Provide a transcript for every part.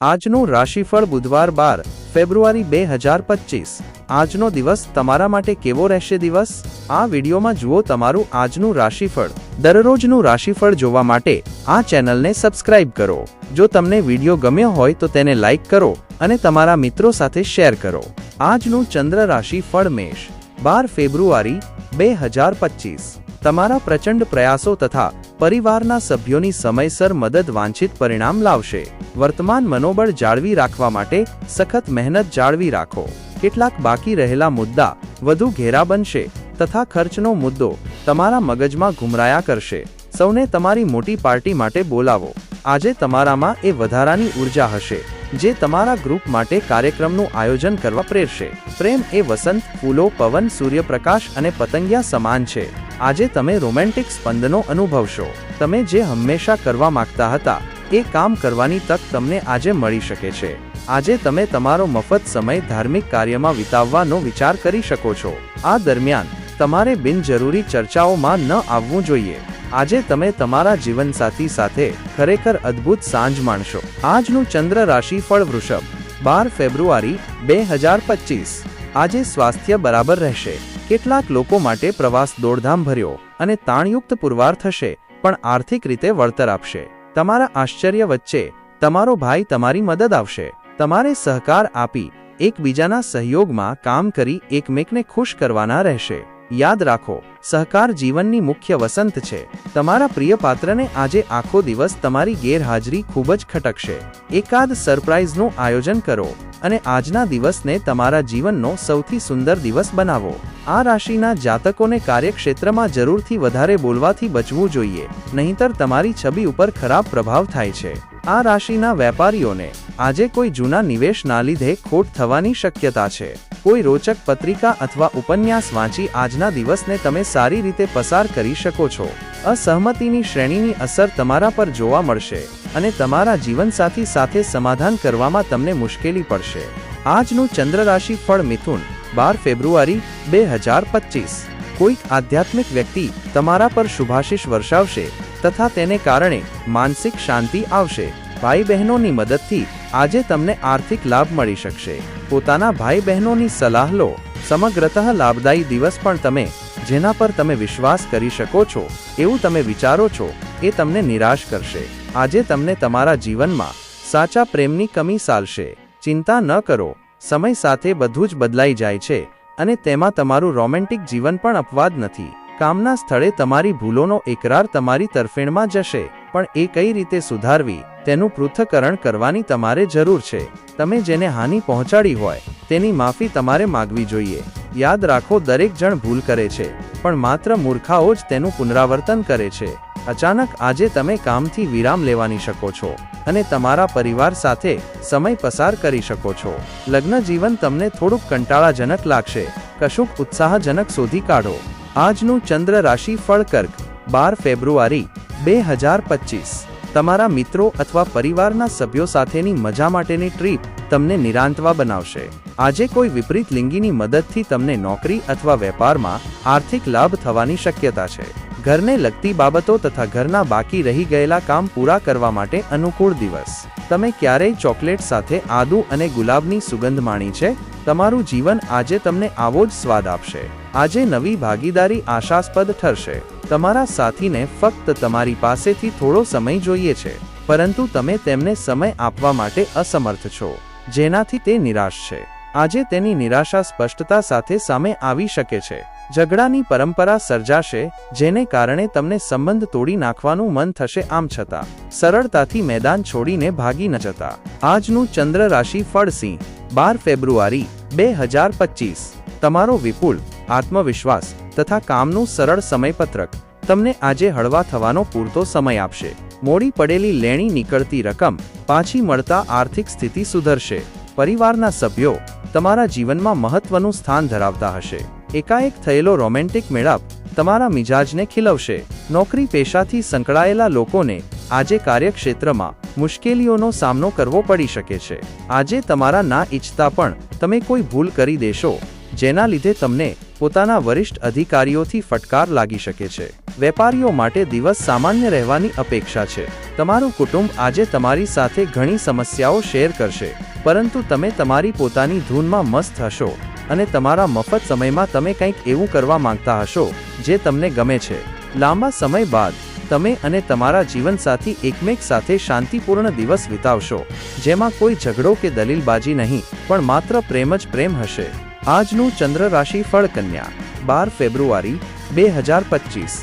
આજનું રાશિફળ બુધવાર બાર, ફેબ્રુઆરી બે હજાર પચીસ આજનો દિવસ તમારા માટે કેવો રહેશે દિવસ? આ વિડીયોમાં જુઓ તમારું આજનું રાશિફળ. દરરોજનું રાશિફળ જોવા માટે આ ચેનલને સબસ્ક્રાઇબ કરો. જો તમને વીડિયો ગમ્યો હોય તો તેને લાઇક કરો અને તમારા મિત્રો સાથે શેર કરો. આજનું ચંદ્ર રાશિ ફળ મેષ. બાર ફેબ્રુઆરી બે હજાર પચીસ તમારા પ્રચંડ પ્રયાસો તથા પરિવારના સભ્યોની સમયસર મદદ વાંછિત પરિણામ લાવશે. વર્તમાન મનોબળ જાળવી રાખવા માટે સખત મહેનત જાળવી રાખો. કેટલાક બાકી રહેલા મુદ્દા વધુ ઘેરા બનશે તથા ખર્ચનો મુદ્દો તમારા મગજમાં ઘુમરાયા કરશે. સૌને તમારી મોટી પાર્ટી માટે બોલાવો. આજે તમારામાં એ વધારાની ઊર્જા હશે. જે તમારા ગ્રુપ માટે કાર્યક્રમનું આયોજન કરવા પ્રેરશે. પ્રેમ એ વસંત, ફૂલો, પવન, સૂર્યપ્રકાશ અને પતંગિયા સમાન છે. આજે તમે રોમેન્ટિક સ્પંદનો અનુભવશો. તમે જે હંમેશા કરવા માંગતા હતા, એ કામ કરવાની તક તમને આજે મળી શકે છે. આજે તમે તમારો મફત સમય ધાર્મિક કાર્યમાં વિતાવવાનો વિચાર કરી શકો છો. આ દરમિયાન, તમારે બિનજરૂરી ચર્ચાઓમાં ન આવવું જોઈએ. આજે તમે તમારા જીવનસાથી સાથે ખરેખર અદ્ભુત સાંજ માણશો. આજનું ચંદ્ર રાશિ ફળ વૃષભ. બાર ફેબ્રુઆરી બે હજાર પચીસ. આજે સ્વાસ્થ્ય બરાબર રહેશે. કેટલાક લોકો માટે પ્રવાસ દોડધામ ભર્યો અને તાણયુક્ત પુરવાર થશે, પણ આર્થિક રીતે વળતર આપશે. તમારા આશ્ચર્ય વચ્ચે તમારો ભાઈ તમારી મદદ આવશે. તમારે સહકાર આપી એકબીજાના સહયોગમાં કામ કરી એકમેકને ખુશ કરવાના રહેશે. યાદ રાખો, સહકાર જીવનની મુખ્ય વસંત છે. તમારા પ્રિય પાત્રને આજે આખો દિવસ તમારી ગેરહાજરી ખૂબ જ ખટકશે. એકાદ સરપ્રાઇઝનું આયોજન કરો અને આજના દિવસને તમારા જીવનનો સૌથી સુંદર દિવસ બનાવો. આ રાશિના જાતકોને કાર્યક્ષેત્રમાં જરૂરથી વધારે બોલવાથી બચવું જોઈએ, નહીંતર તમારી છબી ઉપર ખરાબ પ્રભાવ થાય છે. આ રાશિના વેપારીઓને આજે કોઈ જૂના નિવેશના લીધે ખોટ થવાની શક્યતા છે. કોઈ રોચક પત્રિકા અથવા ઉપન્યાસ વાંચી આજના દિવસને તમે સારી રીતે પસાર કરી શકો છો. અસહમતિની શ્રેણીની અસર તમારા પર જોવા મળશે અને તમારા જીવનસાથી સાથે સમાધાન કરવામાં તમને મુશ્કેલી પડશે. આજનું ચંદ્ર રાશિ ફળ મિથુન, બાર ફેબ્રુઆરી, બે હજાર પચીસ. કોઈક આધ્યાત્મિક વ્યક્તિ તમારા પર શુભાશીષ વર્ષાવશે તથા તેને કારણે માનસિક શાંતિ આવશે. ભાઈ બહેનોની મદદથી આજે તમને આર્થિક લાભ મળી શકશે. પોતાના ભાઈ બહેનોની સલાહ લો. સમગ્રતઃ લાભદાયી દિવસ પણ તમે, જેના પર તમે વિશ્વાસ કરી શકો છો, એવું તમે વિચારો છો, એ તમને નિરાશ કરશે. આજે તમને તમારા જીવનમાં સાચા પ્રેમની કમી સાલશે. ચિંતા ન કરો. સમય સાથે બધું જ બદલાઈ જાય છે અને તેમાં તમારું રોમેન્ટિક જીવન પણ અપવાદ નથી. કામના સ્થળે તમારી ભૂલોનો એકરાર તમારી તરફેણમાં જશે, પણ એ કઈ રીતે સુધારવી, તેનું પૃથ્થકરણ કરવાની તમારે જરૂર છે. તમે જેને હાનિ પહોંચાડી હોય, તેની માફી તમારે માગવી જોઈએ. યાદ રાખો, દરેક જણ ભૂલ કરે છે, પણ માત્ર મૂર્ખાઓ જ તેનું પુનરાવર્તન કરે છે. અચાનક આજે તમે કામથી વિરામ લેવાની શકો છો, અને તમારા પરિવાર સાથે સમય પસાર કરી શકો છો. લગ્ન જીવન તમને થોડુંક કંટાળાજનક લાગશે. કશુંક ઉત્સાહજનક શોધી કાઢો. આજનું ચંદ્ર રાશિ ફળ કર્ક બાર ફેબ્રુઆરી, બે હજાર પચીસ. તમારા મિત્રો અથવા પરિવારના સભ્યો સાથેની મજા માટેની ટ્રીપ તમને નિરાંતવા બનાવશે. આજે કોઈ વિપરીત લિંગીની મદદથી તમને નોકરી અથવા વેપારમાં આર્થિક લાભ થવાની શક્યતા છે. ઘરને લગતી બાબતો તથા ઘરના બાકી રહી ગયેલા કામ પૂરા કરવા માટે અનુકૂળ દિવસ. તમે ક્યારેય ચોકલેટ સાથે આદુ અને ગુલાબની સુગંધ માણી છે? તમારું જીવન આજે તમને આવો જ સ્વાદ આપશે. આજે નવી ભાગીદારી આશાસ્પદ ઠરશે. તમારા સાથીને ફક્ત તમારી પાસેથી થોડો સમય જોઈએ છે, પરંતુ તમે તેમને સમય આપવા માટે અસમર્થ છો, જેનાથી તે નિરાશ છે. આજે તેની નિરાશા સ્પષ્ટતા સાથે સામે આવી શકે છે. ઝઘડાની પરંપરા સર્જાશે, જેને કારણે તમને સંબંધ તોડી નાખવાનું મન થશે આમ છતાં. સરળતાથી મેદાન છોડીને ભાગી ન જતા. આજનું ચંદ્ર રાશિ ફળ સિંહ, બાર ફેબ્રુઆરી, બે હજાર પચીસ. તમારો વિપુલ આત્મવિશ્વાસ તથા કામનું સરળ સમયપત્રક તમને આજે હળવા થવાનો પૂરતો સમય આપશે. મોડી પડેલી લેણી નીકળતી રકમ પાછી મળતા આર્થિક સ્થિતિ સુધરશે. પરિવારના સભ્યો તમારા જીવનમાં મહત્વનું સ્થાન ધરાવતા હશે. એકાએક થયેલો રોમેન્ટિક મેળાપ તમારા મિજાજને ખીલવશે. નોકરી પેશાથી સંકળાયેલા લોકોને આજે કાર્યક્ષેત્રમાં મુશ્કેલીઓનો સામનો કરવો પડી શકે છે. આજે તમારા ના ઈચ્છતા પણ તમે કોઈ ભૂલ કરી દેશો, જેના લીધે તમને પોતાના વરિષ્ઠ અધિકારીઓથી ફટકાર લાગી શકે છે. વેપારીઓ માટે દિવસ સામાન્ય રહેવાની અપેક્ષા છે. તમારું કુટુંબ આજે તમારી સાથે ઘણી સમસ્યાઓ શેર કરશે, પરંતુ તમે તમારી પોતાની ધૂનમાં મસ્ત હશો અને તમારા મફત સમયમાં તમે કંઈક એવું કરવા માંગતા હશો, જે તમને ગમે છે. લાંબા સમય બાદ, તમે અને તમારા જીવનસાથી એકમેક સાથે શાંતિપૂર્ણ દિવસ વિતાવશો, જેમાં કોઈ ઝઘડો કે દલીલબાજી નહીં, પણ માત્ર પ્રેમ જ પ્રેમ હશે. આજનું ચંદ્ર રાશિ ફળ કન્યા બાર ફેબ્રુઆરી, બે હજાર પચીસ.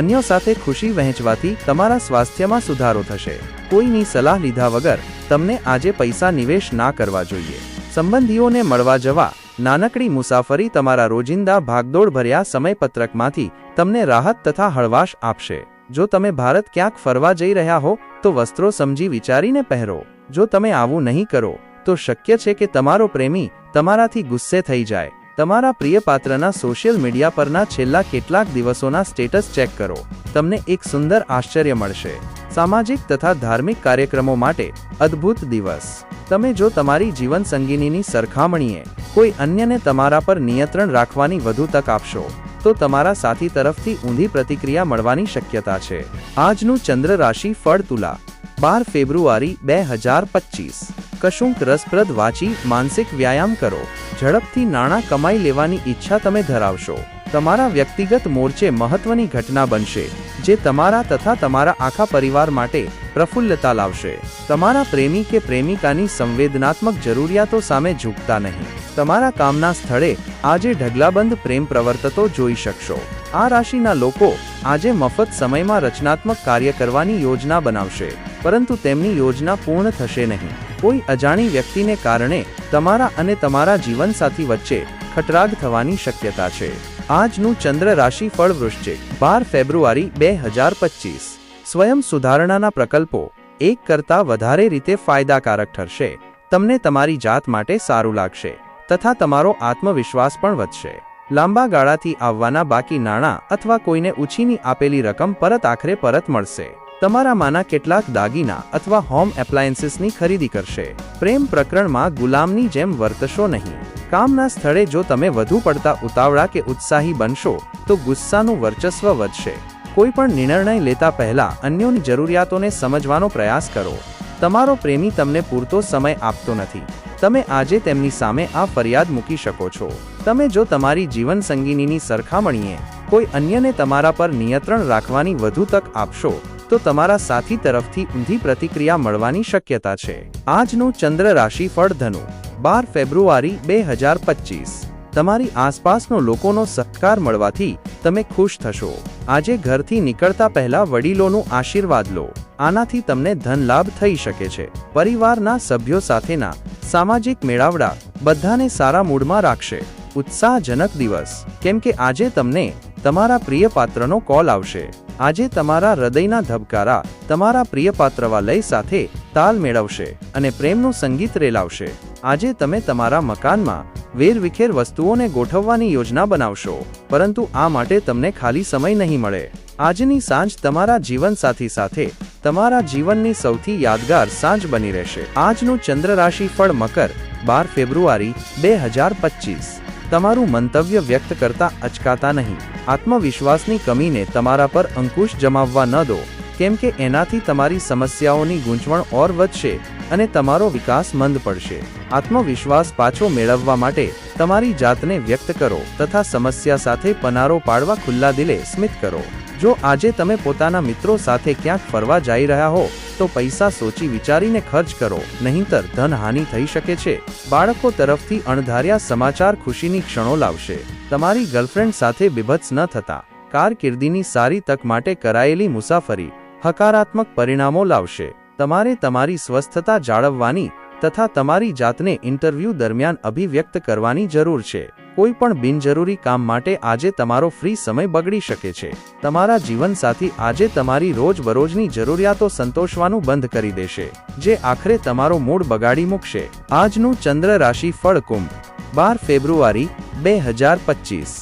અન્યો સાથે ખુશી વહેંચવાથી તમારા સ્વાસ્થ્યમાં સુધારો થશે. કોઈની સલાહ લીધા વગર તમને આજે પૈસા નિવેશ ના કરવા જોઈએ. સંબંધીઓને મળવા જવા, નાનકડી મુસાફરી તમારા રોજિંદા ભાગદોડ ભર્યા સમયપત્રકમાંથી તમને રાહત તથા હળવાશ આપશે. જો તમે ભારત ક્યાંક ફરવા જઈ રહ્યા હો, તો વસ્ત્રો સમજી વિચારીને પહેરો. જો તમે આવું નહીં કરો, તો શક્ય છે કે તમારો પ્રેમી તમારાથી ગુસ્સે થઈ જાય. તમારા પ્રિય પાત્રના સોશિયલ મીડિયા પરના છેલ્લા કેટલાક દિવસોના સ્ટેટસ ચેક કરો. તમને એક સુંદર આશ્ચર્ય મળશે. સામાજિક તથા ધાર્મિક કાર્યક્રમો માટે અદ્ભુત દિવસ. તમે જો તમારી જીવન સંગીનીની સરખામણીએ કોઈ અન્યને તમારા પર નિયંત્રણ રાખવાની વધુ તક આપશો, તો તમારા સાથી તરફથી ઊંધી પ્રતિક્રિયા મળવાની શક્યતા છે. આજનું ચંદ્ર રાશિ ફળ તુલા. બાર ફેબ્રુઆરી બે હજાર પચીસ કશુંક રસપ્રદ વાંચી માનસિક વ્યાયામ કરો. ઝડપથી નાણાં કમાઈ લેવાની ઈચ્છા તમે ધરાવશો. તમારા વ્યક્તિગત મોરચે મહત્વની ઘટના બનશે, જે તમારા તથા તમારા આખા પરિવાર માટે પ્રફુલ્લતા લાવશે. તમારા પ્રેમી કે પ્રેમિકાની સંવેદનાત્મક જરૂરિયાતો સામે ઝૂકતા નહીં. તમારા કામના સ્થળે આજે ઢગલાબંધ પ્રેમ પ્રવર્તતો જોઈ શકશો. આ રાશિના લોકો આજે મફત સમયમાં રચનાત્મક કાર્ય કરવાની યોજના બનાવશે. પરંતુ તેમની યોજના પૂર્ણ થશે નહીં. કોઈ અજાણી વ્યક્તિને કારણે તમારા અને તમારા જીવનસાથી વચ્ચે ખટરાગ થવાની શક્યતા છે. આજનું ચંદ્ર રાશિ ફળ વૃશ્ચિક બાર ફેબ્રુઆરી બે હજાર પચીસ. સ્વયં સુધારણાના પ્રકલ્પો એક કરતાં વધારે રીતે ફાયદાકારક ઠરશે. તમને તમારી જાત માટે સારું લાગશે તથા તમારો આત્મવિશ્વાસ પણ વધશે. લાંબા ગાળાથી આવવાના બાકી નાણાં અથવા કોઈને ઉછીની આપેલી રકમ પરત આખરે પરત મળશે. તમારામાંના કેટલાક દાગીના અથવા હોમ એપ્લાયન્સીસની ખરીદી કરશે. પ્રેમ પ્રકરણમાં ગુલામની જેમ વર્તશો નહીં. કામના સ્થળે જો તમે વધુ પડતા ઉતાવળા કે ઉત્સાહી બનશો, તો ગુસ્સાનું વર્ચસ્વ વધશે. કોઈ પણ નિર્ણય લેતા પહેલા અન્યોની જરૂરિયાતોને સમજવાનો પ્રયાસ કરો. તમારો પ્રેમી તમને પૂરતો સમય આપતો નથી. તમે આજે તેમની સામે આ ફરિયાદ મૂકી શકો છો. તમે જો તમારી જીવન સંગીનીની સરખામણીએ કોઈ અન્યને તમારા પર નિયંત્રણ રાખવાની વધુ તક આપશો તો તમારા સાથી તરફથી ઊંધી પ્રતિક્રિયા મળવાની શક્યતા છે. આજનું ચંદ્ર રાશિ ફળ ધનુ. બાર ફેબ્રુઆરી બે હજાર પચીસ. તમારી આસપાસનો લોકોનો સહકાર મળવાથી તમે ખુશ થશો. આજે ઘરથી નીકળતા પહેલા વડીલોનું આશીર્વાદ લો. આનાથી તમને ધન લાભ થઈ શકે છે. પરિવારના સભ્યો સાથેના સામાજિક મેળાવડા બધાને સારા મૂડમાં રાખશે. ઉત્સાહજનક દિવસ. કેમ કે આજે તમને તમારા પ્રિય પાત્રનો કોલ આવશે. આજે તમારા હૃદયના ધબકારા તમારા પ્રિય પાત્રવાલય સાથે તાલ મેળવશે અને પ્રેમનું સંગીત રેલાવશે. આજે તમે તમારા મકાનમાં વેરવિખેર વસ્તુઓને ગોઠવવાની યોજના બનાવશો, પરંતુ આ માટે તમને ખાલી સમય નહીં મળે. આજની સાંજ તમારા જીવનસાથી સાથે તમારા જીવનની સૌથી યાદગાર સાંજ બની રહેશે. આજનું ચંદ્ર રાશિ ફળ મકર, બાર ફેબ્રુઆરી, બે હજાર પચીસ. તમારું મંતવ્ય વ્યક્ત કરતા અચકાતા નહીં. આત્મવિશ્વાસની કમીને તમારા પર અંકુશ જમાવવા ન દો, કેમ કે એનાથી તમારી સમસ્યાઓની ગૂંચવણ ઓર વધશે અને તમારો વિકાસ મંદ પડશે. આત્મવિશ્વાસ પાછો મેળવવા માટે તમારી જાતને વ્યક્ત કરો તથા સમસ્યા સાથે પનારો પાડવા ખુલ્લા દિલે સ્મિત કરો. જો આજે તમે પોતાના મિત્રો સાથે ક્યાંક ફરવા જઈ રહ્યા હો, તો પૈસા સોચી વિચારીને ખર્ચ કરો, નહીંતર ધન હાનિ થઈ શકે છે. બાળકો તરફથી અણધાર્યા સમાચાર ખુશીની ક્ષણો લાવશે. તમારી ગર્લફ્રેન્ડ સાથે બીભત્સ ન થતા. કારકિર્દીની સારી તક માટે કરાયેલી મુસાફરી હકારાત્મક પરિણામો લાવશે. તમારે તમારી સ્વસ્થતા જાળવવાની તથા તમારી જાતને ઇન્ટરવ્યૂ દરમિયાન અભિવ્યક્ત કરવાની જરૂર છે. કોઈ પણ બિનજરૂરી કામ માટે આજે તમારો ફ્રી સમય બગડી શકે છે. તમારા જીવનસાથી આજે તમારી રોજબરોજની જરૂરિયાતો સંતોષવાનું બંધ કરી દેશે, જે આખરે તમારો મૂડ બગાડી મૂકશે. આજનું ચંદ્ર રાશિ ફળ કુંભ, બાર ફેબ્રુઆરી, બે હજાર પચીસ.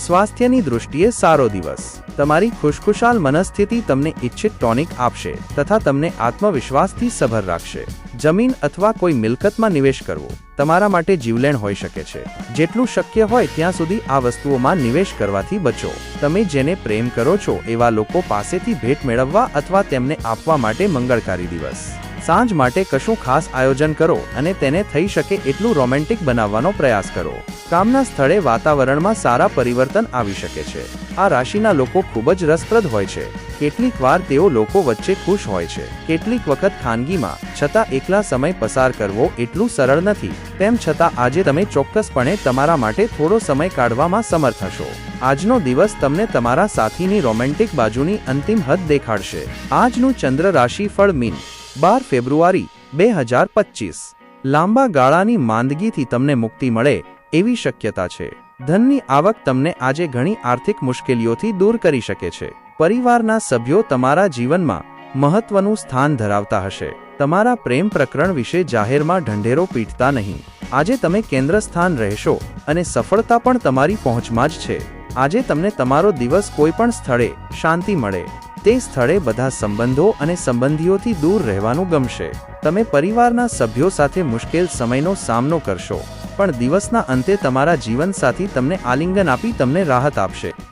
સ્વાસ્થ્યની દૃષ્ટિએ સારો દિવસ. તમારી ખુશખુશાલ મનસ્થિતિ તમને ઇચ્છિત ટોનિક આપશે તથા તમને આત્મવિશ્વાસથી સભર રાખશે. જમીન અથવા કોઈ મિલકતમાં નિવેશ કરવો તમારા માટે જીવલેણ હોઈ શકે છે. જેટલું શક્ય હોય ત્યાં સુધી આ વસ્તુઓમાં નિવેશ કરવાથી બચો. તમે જેને પ્રેમ કરો છો એવા લોકો પાસેથી ભેટ મેળવવા અથવા તેમને આપવા માટે મંગળકારી દિવસ. સાંજ માટે કશું ખાસ આયોજન કરો અને તેને થઈ શકે એટલું રોમેન્ટિક બનાવવાનો પ્રયાસ કરો. કામના સ્થળે વાતાવરણમાં સારા પરિવર્તન આવી શકે છે. આ રાશિના લોકો ખૂબ જ રસપ્રદ હોય છે. કેટલીક વાર તેઓ લોકો વચ્ચે ખુશ હોય છે. કેટલીક વખત ખાનગીમાં, છતાં એકલા સમય પસાર કરવો એટલું સરળ નથી. તેમ છતાં આજે તમે ચોક્કસપણે તમારા માટે થોડો સમય કાઢવામાં સમર્થ હશો. આજનો દિવસ તમને તમારા સાથીની રોમેન્ટિક બાજુની અંતિમ હદ દેખાડશે. આજનું ચંદ્ર રાશિ ફળ મીન. બાર ફેબ્રુઆરી બે હજાર પચીસ. લાંબા ગાળાની માંદગીથી તમને મુક્તિ મળે એવી શક્યતા છે. ધનની આવક તમને આજે ઘણી આર્થિક મુશ્કેલીઓથી દૂર કરી શકે છે. પરિવારના સભ્યો તમારા જીવનમાં મહત્વનું સ્થાન ધરાવતા હશે. તમારા પ્રેમ પ્રકરણ વિશે જાહેરમાં ઢંઢેરો પીટતા નહીં. આજે તમે કેન્દ્ર સ્થાન રહેશો અને સફળતા પણ તમારી પહોંચમાં જ છે. આજે તમને તમારો દિવસ કોઈ પણ સ્થળે શાંતિ મળે. તે સ્થળે બધા સંબંધો અને સંબંધીઓથી દૂર રહેવાનું ગમશે. તમે પરિવારના સભ્યો સાથે મુશ્કેલ સમયનો સામનો કરશો, પણ દિવસના અંતે તમારા જીવનસાથી તમને આલિંગન આપી તમને રાહત આપશે.